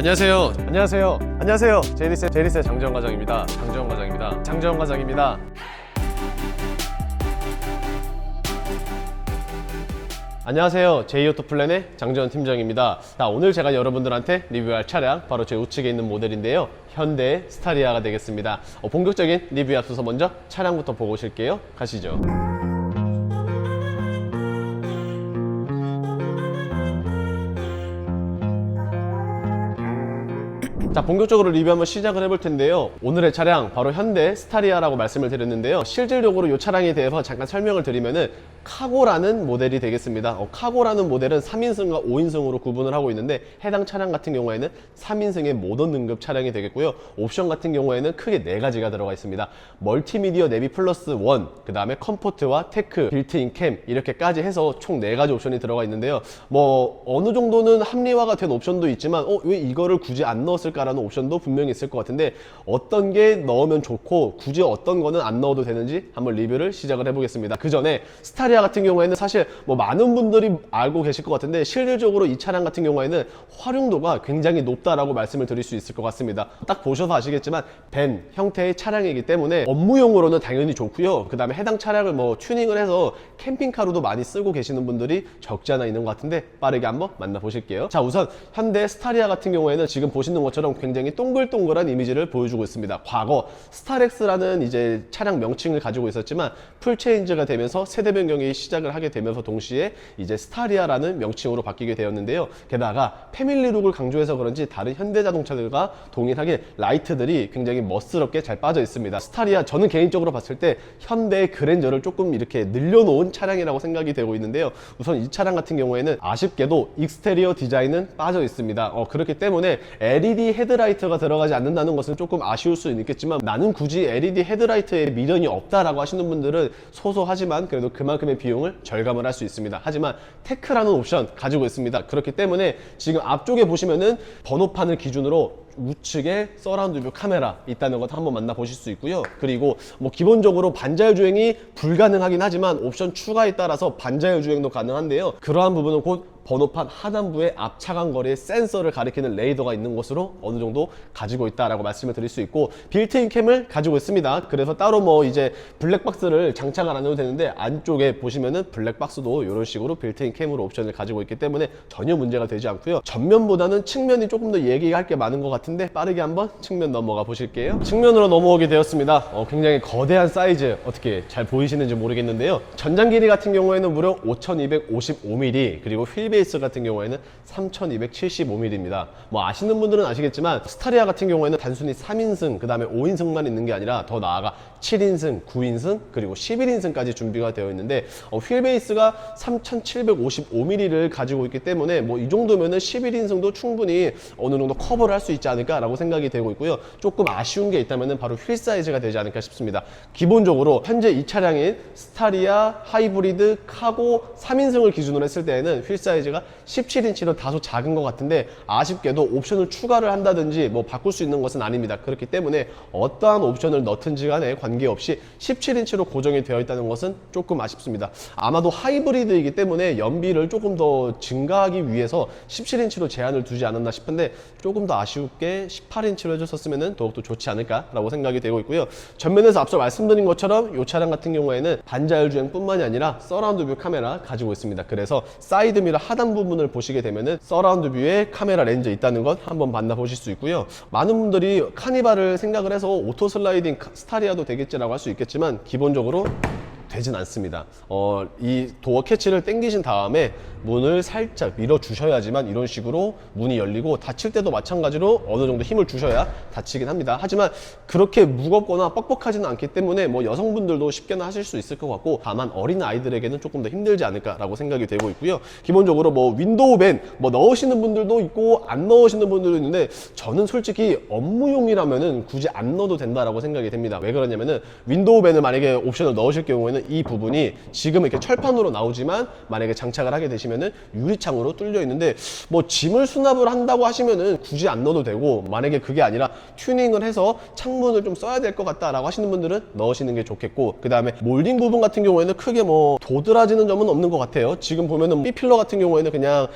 안녕하세요. 안녕하세요. 안녕하세요. 제리세 제리세 장재원 과장입니다. 장재원 과장입니다. 장재원 과장입니다. 안녕하세요. 제이오토 플랜의 장재원 팀장입니다. 자, 오늘 제가 여러분들한테 리뷰할 차량 바로 제 우측에 있는 모델인데요. 현대 스타리아가 되겠습니다. 어, 본격적인 리뷰에 앞서서 먼저 차량부터 보고 오실게요. 가시죠. 자 본격적으로 리뷰 한번 시작을 해볼 텐데요. 오늘의 차량 바로 현대 스타리아라고 말씀을 드렸는데요. 실질적으로 이 차량에 대해서 잠깐 설명을 드리면은 카고라는 모델이 되겠습니다. 어, 카고라는 모델은 3인승과 5인승으로 구분을 하고 있는데 해당 차량 같은 경우에는 3인승의 모던 등급 차량이 되겠고요. 옵션 같은 경우에는 크게 네 가지가 들어가 있습니다. 멀티미디어 내비 플러스 1, 그 다음에 컴포트와 테크, 빌트인 캠 이렇게까지 해서 총 네 가지 옵션이 들어가 있는데요. 뭐 어느 정도는 합리화가 된 옵션도 있지만 어, 왜 이거를 굳이 안 넣었을까 라는 옵션도 분명히 있을 것 같은데 어떤 게 넣으면 좋고 굳이 어떤 거는 안 넣어도 되는지 한번 리뷰를 시작을 해보겠습니다. 그 전에 스타리아 같은 경우에는 사실 뭐 많은 분들이 알고 계실 것 같은데 실질적으로 이 차량 같은 경우에는 활용도가 굉장히 높다라고 말씀을 드릴 수 있을 것 같습니다. 딱 보셔서 아시겠지만 벤 형태의 차량이기 때문에 업무용으로는 당연히 좋고요. 그 다음에 해당 차량을 뭐 튜닝을 해서 캠핑카로도 많이 쓰고 계시는 분들이 적지 않아 있는 것 같은데 빠르게 한번 만나보실게요. 자 우선 현대 스타리아 같은 경우에는 지금 보시는 것처럼 굉장히 동글동글한 이미지를 보여주고 있습니다. 과거 스타렉스라는 이제 차량 명칭을 가지고 있었지만 풀체인지가 되면서 세대 변경이 시작을 하게 되면서 동시에 이제 스타리아라는 명칭으로 바뀌게 되었는데요. 게다가 패밀리룩을 강조해서 그런지 다른 현대자동차들과 동일하게 라이트들이 굉장히 멋스럽게 잘 빠져 있습니다. 스타리아 저는 개인적으로 봤을 때 현대 그랜저를 조금 이렇게 늘려놓은 차량이라고 생각이 되고 있는데요. 우선 이 차량 같은 경우에는 아쉽게도 익스테리어 디자인은 빠져 있습니다. 어, 그렇기 때문에 LED 헤드라이트가 들어가지 않는다는 것은 조금 아쉬울 수 있겠지만 나는 굳이 LED 헤드라이트에 미련이 없다라고 하시는 분들은 소소하지만 그래도 그만큼의 비용을 절감을 할 수 있습니다 하지만 테크라는 옵션 가지고 있습니다 그렇기 때문에 지금 앞쪽에 보시면은 번호판을 기준으로 우측에 서라운드 뷰 카메라 있다는 것 한번 만나보실 수 있고요. 그리고 뭐 기본적으로 반자율 주행이 불가능하긴 하지만 옵션 추가에 따라서 반자율 주행도 가능한데요. 그러한 부분은 곧 번호판 하단부에 앞 차간 거리의 센서를 가리키는 레이더가 있는 곳으로 어느 정도 가지고 있다라고 말씀을 드릴 수 있고 빌트인 캠을 가지고 있습니다. 그래서 따로 뭐 이제 블랙박스를 장착을 안 해도 되는데 안쪽에 보시면은 블랙박스도 이런 식으로 빌트인 캠으로 옵션을 가지고 있기 때문에 전혀 문제가 되지 않고요. 전면보다는 측면이 조금 더 얘기할 게 많은 것 같은데 빠르게 한번 측면 넘어가 보실게요. 측면으로 넘어오게 되었습니다. 어, 굉장히 거대한 사이즈 어떻게 잘 보이시는지 모르겠는데요. 전장 길이 같은 경우에는 무려 5255mm 그리고 휠베 이스 같은 경우에는 3275mm입니다. 뭐 아시는 분들은 아시겠지만 스타리아 같은 경우에는 단순히 3인승 그 다음에 5인승만 있는 게 아니라 더 나아가 7인승, 9인승 그리고 11인승까지 준비가 되어 있는데 어, 휠 베이스가 3755mm를 가지고 있기 때문에 뭐 이 정도면은 11인승도 충분히 어느 정도 커버를 할 수 있지 않을까라고 생각이 되고 있고요. 조금 아쉬운 게 있다면은 바로 휠 사이즈가 되지 않을까 싶습니다. 기본적으로 현재 이 차량인 스타리아 하이브리드 카고 3인승을 기준으로 했을 때에는 휠 사이즈 가 17인치로 다소 작은 것 같은데 아쉽게도 옵션을 추가를 한다든지 뭐 바꿀 수 있는 것은 아닙니다. 그렇기 때문에 어떠한 옵션을 넣든지 간에 관계없이 17인치로 고정이 되어 있다는 것은 조금 아쉽습니다. 아마도 하이브리드이기 때문에 연비를 조금 더 증가하기 위해서 17인치로 제한을 두지 않았나 싶은데 조금 더 아쉽게 18인치로 해줬었으면 더욱더 좋지 않을까라고 생각이 되고 있고요. 전면에서 앞서 말씀드린 것처럼 이 차량 같은 경우에는 반자율 주행뿐만이 아니라 서라운드 뷰 카메라 가지고 있습니다. 그래서 사이드 미러 하단 부분을 보시게 되면은 서라운드 뷰에 카메라 렌즈 있다는 것 한번 만나보실 수 있고요. 많은 분들이 카니발을 생각을 해서 오토 슬라이딩 카- 스타리아도 되겠지라고 할 수 있겠지만 기본적으로 되진 않습니다. 어, 이 도어 캐치를 당기신 다음에 문을 살짝 밀어 주셔야지만 이런 식으로 문이 열리고 닫힐 때도 마찬가지로 어느 정도 힘을 주셔야 닫히긴 합니다. 하지만 그렇게 무겁거나 뻑뻑하지는 않기 때문에 뭐 여성분들도 쉽게는 하실 수 있을 것 같고 다만 어린 아이들에게는 조금 더 힘들지 않을까라고 생각이 되고 있고요. 기본적으로 뭐 윈도우 밴뭐 넣으시는 분들도 있고 안 넣으시는 분들도 있는데 저는 솔직히 업무용이라면은 굳이 안 넣어도 된다라고 생각이 됩니다. 왜 그러냐면은 윈도우 밴을 만약에 옵션을 넣으실 경우에는 이 부분이 지금 이렇게 철판으로 나오지만 만약에 장착을 하게 되시면은 유리창으로 뚫려 있는데 뭐 짐을 수납을 한다고 하시면은 굳이 안 넣어도 되고 만약에 그게 아니라 튜닝을 해서 창문을 좀 써야 될 것 같다라고 하시는 분들은 넣으시는 게 좋겠고 그 다음에 몰딩 부분 같은 경우에는 크게 뭐 도드라지는 점은 없는 것 같아요. 지금 보면은 B 필러 같은 경우에는 그냥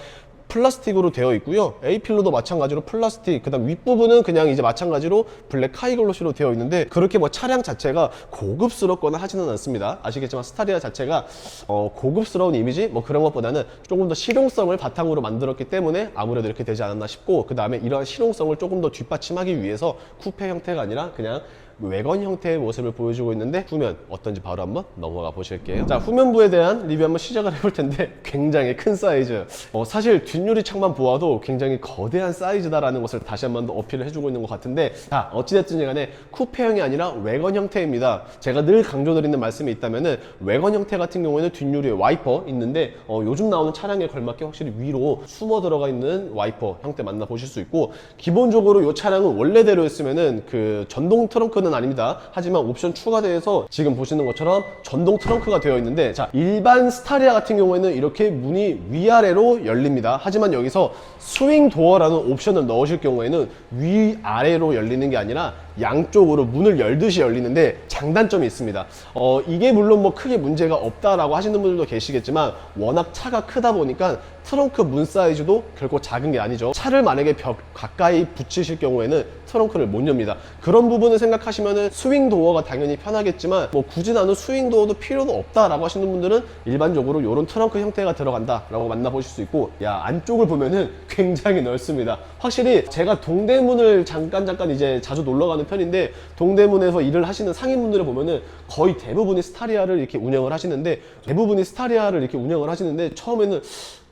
플라스틱으로 되어 있고요. A필로도 마찬가지로 플라스틱, 그 다음 윗부분은 그냥 이제 마찬가지로 블랙 카이글로시로 되어 있는데 그렇게 뭐 차량 자체가 고급스럽거나 하지는 않습니다. 아시겠지만 스타리아 자체가 어, 고급스러운 이미지 뭐 그런 것보다는 조금 더 실용성을 바탕으로 만들었기 때문에 아무래도 이렇게 되지 않았나 싶고 그 다음에 이러한 실용성을 조금 더 뒷받침하기 위해서 쿠페 형태가 아니라 그냥 외관 형태의 모습을 보여주고 있는데 후면 어떤지 바로 한번 넘어가 보실게요. 자 후면부에 대한 리뷰 한번 시작을 해볼 텐데 굉장히 큰 사이즈. 어, 사실 뒷유리 창만 보아도 굉장히 거대한 사이즈다라는 것을 다시 한번 더 어필을 해주고 있는 것 같은데 자 어찌됐든 간에 쿠페형이 아니라 외관 형태입니다. 제가 늘 강조드리는 말씀이 있다면은 외관 형태 같은 경우에는 뒷유리에 와이퍼 있는데 어, 요즘 나오는 차량에 걸맞게 확실히 위로 숨어 들어가 있는 와이퍼 형태 만나 보실 수 있고 기본적으로 이 차량은 원래대로였으면은 그 전동 트렁크 는 아닙니다. 하지만 옵션 추가돼서 지금 보시는 것처럼 전동 트렁크가 되어 있는데 자 일반 스타리아 같은 경우에는 이렇게 문이 위아래로 열립니다. 하지만 여기서 스윙 도어라는 옵션을 넣으실 경우에는 위아래로 열리는 게 아니라 양쪽으로 문을 열듯이 열리는데 장단점이 있습니다. 어, 이게 물론 뭐 크게 문제가 없다라고 하시는 분들도 계시겠지만 워낙 차가 크다 보니까 트렁크 문 사이즈도 결코 작은 게 아니죠. 차를 만약에 벽 가까이 붙이실 경우에는 트렁크를 못 엽니다. 그런 부분을 생각하시면은 스윙 도어가 당연히 편하겠지만 뭐 굳이 나는 스윙 도어도 필요도 없다라고 하시는 분들은 일반적으로 이런 트렁크 형태가 들어간다라고 만나보실 수 있고 야 안쪽을 보면은 굉장히 넓습니다. 확실히 제가 동대문을 잠깐 잠깐 이제 자주 놀러 가는 편인데 동대문에서 일을 하시는 상인분들을 보면은 거의 대부분이 스타리아를 이렇게 운영을 하시는데 대부분이 스타리아를 이렇게 운영을 하시는데 처음에는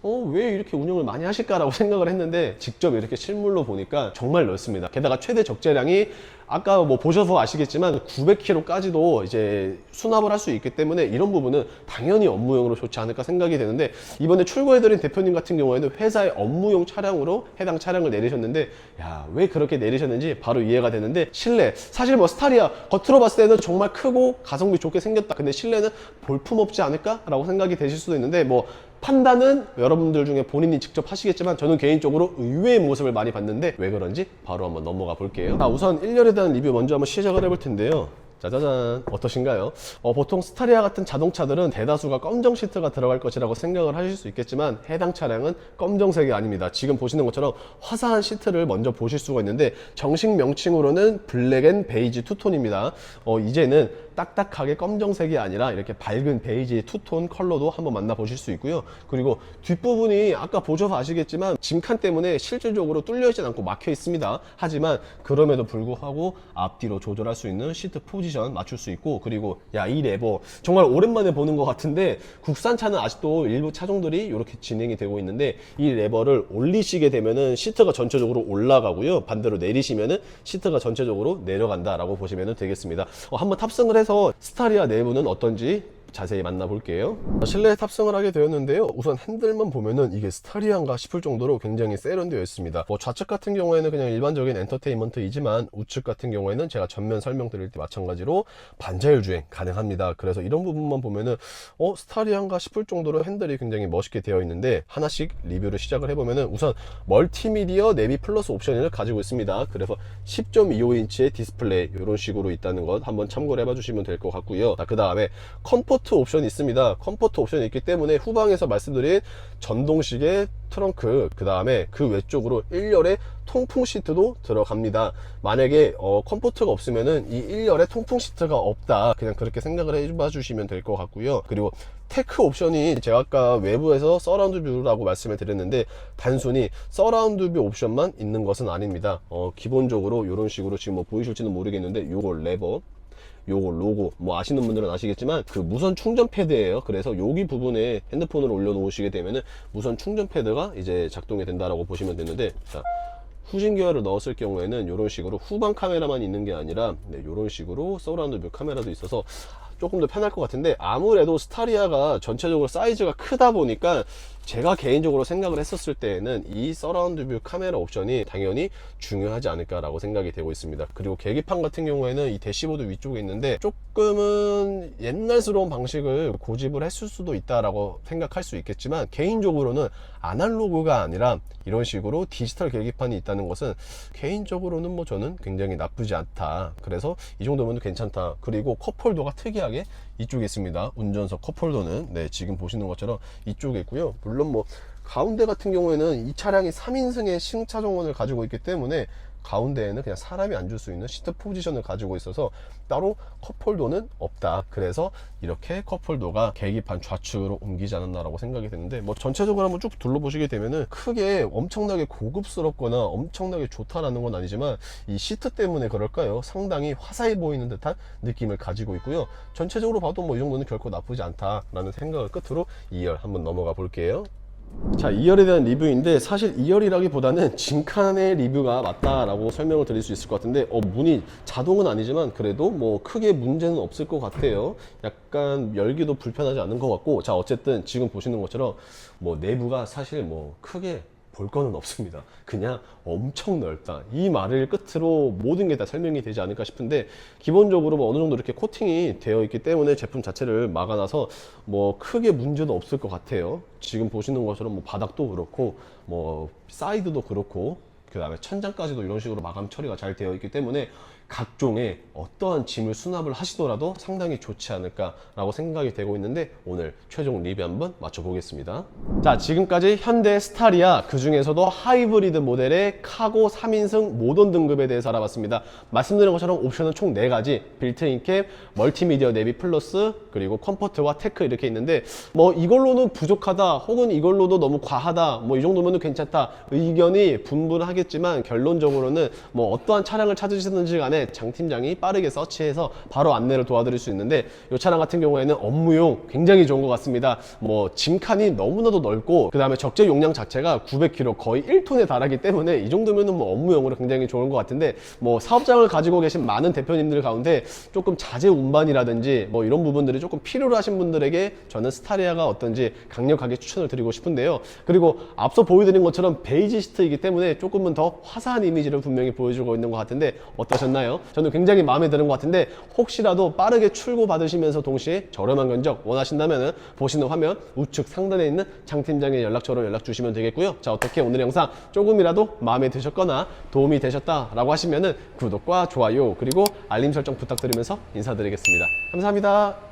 어, 왜 이렇게 운영을 많이 하실까라고 생각을 했는데 직접 이렇게 실물로 보니까 정말 넓습니다. 게다가 최대 적재량이 아까 뭐 보셔서 아시겠지만 900kg까지도 이제 수납을 할 수 있기 때문에 이런 부분은 당연히 업무용으로 좋지 않을까 생각이 되는데 이번에 출고해드린 대표님 같은 경우에는 회사의 업무용 차량으로 해당 차량을 내리셨는데 야 왜 그렇게 내리셨는지 바로 이해가 되는데 실내 사실 뭐 스타리아 겉으로 봤을 때는 정말 크고 가성비 좋게 생겼다 근데 실내는 볼품 없지 않을까라고 생각이 되실 수도 있는데 뭐 판단은 여러분들 중에 본인이 직접 하시겠지만 저는 개인적으로 의외의 모습을 많이 봤는데 왜 그런지 바로 한번 넘어가 볼게요. 자, 우선 1열에 대한 리뷰 먼저 한번 시작을 해볼 텐데요. 짜자잔 어떠신가요? 어, 보통 스타리아 같은 자동차들은 대다수가 검정 시트가 들어갈 것이라고 생각을 하실 수 있겠지만 해당 차량은 검정색이 아닙니다. 지금 보시는 것처럼 화사한 시트를 먼저 보실 수가 있는데 정식 명칭으로는 블랙 앤 베이지 투톤입니다. 어, 이제는 딱딱하게 검정색이 아니라 이렇게 밝은 베이지 투톤 컬러도 한번 만나보실 수 있고요. 그리고 뒷부분이 아까 보셔서 아시겠지만 짐칸 때문에 실질적으로 뚫려 있진 않고 막혀 있습니다. 하지만 그럼에도 불구하고 앞뒤로 조절할 수 있는 시트 포지션 맞출 수 있고 그리고 야 이 레버 정말 오랜만에 보는 것 같은데 국산차는 아직도 일부 차종들이 이렇게 진행이 되고 있는데 이 레버를 올리시게 되면은 시트가 전체적으로 올라가고요. 반대로 내리시면은 시트가 전체적으로 내려간다라고 보시면 되겠습니다. 어, 한번 탑승을 해서 스타리아 내부는 어떤지 자세히 만나볼게요. 실내에 탑승을 하게 되었는데요. 우선 핸들만 보면은 이게 스타리안가 싶을 정도로 굉장히 세련되어 있습니다. 뭐 좌측 같은 경우에는 그냥 일반적인 엔터테인먼트이지만 우측 같은 경우에는 제가 전면 설명드릴 때 마찬가지로 반자율 주행 가능합니다. 그래서 이런 부분만 보면은 어 스타리안가 싶을 정도로 핸들이 굉장히 멋있게 되어 있는데 하나씩 리뷰를 시작을 해보면은 우선 멀티미디어 내비 플러스 옵션을 가지고 있습니다. 그래서 10.25인치의 디스플레이 이런 식으로 있다는 것 한번 참고를 해봐 주시면 될 것 같고요. 그 다음에 컴포트 옵션이 있습니다. 컴포트 옵션이 있기 때문에 후방에서 말씀드린 전동식의 트렁크 그 다음에 그 외쪽으로 1열에 통풍 시트도 들어갑니다. 만약에 어, 컴포트가 없으면은 이 1열에 통풍 시트가 없다 그냥 그렇게 생각을 해봐 주시면 될 것 같고요. 그리고 테크 옵션이 제가 아까 외부에서 서라운드 뷰라고 말씀을 드렸는데 단순히 서라운드 뷰 옵션만 있는 것은 아닙니다. 어, 기본적으로 이런 식으로 지금 뭐 보이실지는 모르겠는데 요거 레버 요거 로고 뭐 아시는 분들은 아시겠지만 그 무선 충전 패드예요. 그래서 여기 부분에 핸드폰을 올려 놓으시게 되면은 무선 충전 패드가 이제 작동이 된다라고 보시면 되는데 자 후진 기어를 넣었을 경우에는 이런 식으로 후방 카메라만 있는 게 아니라 네, 이런 식으로 서라운드 뷰 카메라도 있어서 조금 더 편할 것 같은데 아무래도 스타리아가 전체적으로 사이즈가 크다 보니까 제가 개인적으로 생각을 했었을 때에는 이 서라운드 뷰 카메라 옵션이 당연히 중요하지 않을까라고 생각이 되고 있습니다. 그리고 계기판 같은 경우에는 이 대시보드 위쪽에 있는데 조금은 옛날스러운 방식을 고집을 했을 수도 있다라고 생각할 수 있겠지만 개인적으로는 아날로그가 아니라 이런 식으로 디지털 계기판이 있다는 것은 개인적으로는 뭐 저는 굉장히 나쁘지 않다. 그래서 이 정도면 괜찮다. 그리고 컵홀더가 특이하게 이쪽에 있습니다. 운전석 컵홀더는 네, 지금 보시는 것처럼 이쪽에 있고요. 물론 뭐 가운데 같은 경우에는 이 차량이 3인승의 승차 정원을 가지고 있기 때문에 가운데에는 그냥 사람이 앉을 수 있는 시트 포지션을 가지고 있어서 따로 컵홀더는 없다. 그래서 이렇게 컵홀더가 계기판 좌측으로 옮기지 않았나라고 생각이 되는데 뭐 전체적으로 한번 쭉 둘러보시게 되면은 크게 엄청나게 고급스럽거나 엄청나게 좋다라는 건 아니지만 이 시트 때문에 그럴까요? 상당히 화사해 보이는 듯한 느낌을 가지고 있고요. 전체적으로 봐도 뭐 이 정도는 결코 나쁘지 않다라는 생각을 끝으로 2열 한번 넘어가 볼게요. 자, 2열에 대한 리뷰인데 사실 2열이라기보다는 진칸의 리뷰가 맞다라고 설명을 드릴 수 있을 것 같은데 어, 문이 자동은 아니지만 그래도 뭐 크게 문제는 없을 것 같아요. 약간 열기도 불편하지 않은 것 같고 자, 어쨌든 지금 보시는 것처럼 뭐 내부가 사실 뭐 크게 볼 거는 없습니다. 그냥 엄청 넓다. 이 말을 끝으로 모든 게 다 설명이 되지 않을까 싶은데 기본적으로 뭐 어느 정도 이렇게 코팅이 되어 있기 때문에 제품 자체를 막아놔서 뭐 크게 문제도 없을 것 같아요. 지금 보시는 것처럼 뭐 바닥도 그렇고 뭐 사이드도 그렇고 그 다음에 천장까지도 이런 식으로 마감 처리가 잘 되어 있기 때문에 각종의 어떠한 짐을 수납을 하시더라도 상당히 좋지 않을까라고 생각이 되고 있는데 오늘 최종 리뷰 한번 맞춰보겠습니다. 자, 지금까지 현대 스타리아 그 중에서도 하이브리드 모델의 카고 3인승 모던 등급에 대해서 알아봤습니다. 말씀드린 것처럼 옵션은 총 4가지 빌트인 캡, 멀티미디어 내비 플러스 그리고 컴포트와 테크 이렇게 있는데 뭐 이걸로는 부족하다 혹은 이걸로도 너무 과하다 뭐 이 정도면 괜찮다 의견이 분분하겠지만 결론적으로는 뭐 어떠한 차량을 찾으시든지 간에 장 팀장이 빠르게 서치해서 바로 안내를 도와드릴 수 있는데 이 차량 같은 경우에는 업무용 굉장히 좋은 것 같습니다. 뭐 짐칸이 너무나도 넓고 그 다음에 적재 용량 자체가 900kg 거의 1톤에 달하기 때문에 이 정도면은 뭐 업무용으로 굉장히 좋은 것 같은데 뭐 사업장을 가지고 계신 많은 대표님들 가운데 조금 자재 운반이라든지 뭐 이런 부분들이 조금 필요로 하신 분들에게 저는 스타리아가 어떤지 강력하게 추천을 드리고 싶은데요. 그리고 앞서 보여드린 것처럼 베이지 시트이기 때문에 조금은 더 화사한 이미지를 분명히 보여주고 있는 것 같은데 어떠셨나요? 저는 굉장히 마음에 드는 것 같은데 혹시라도 빠르게 출고 받으시면서 동시에 저렴한 견적 원하신다면 보시는 화면 우측 상단에 있는 장 팀장의 연락처로 연락 주시면 되겠고요. 자 어떻게 오늘 영상 조금이라도 마음에 드셨거나 도움이 되셨다라고 하시면은 구독과 좋아요 그리고 알림 설정 부탁드리면서 인사드리겠습니다. 감사합니다.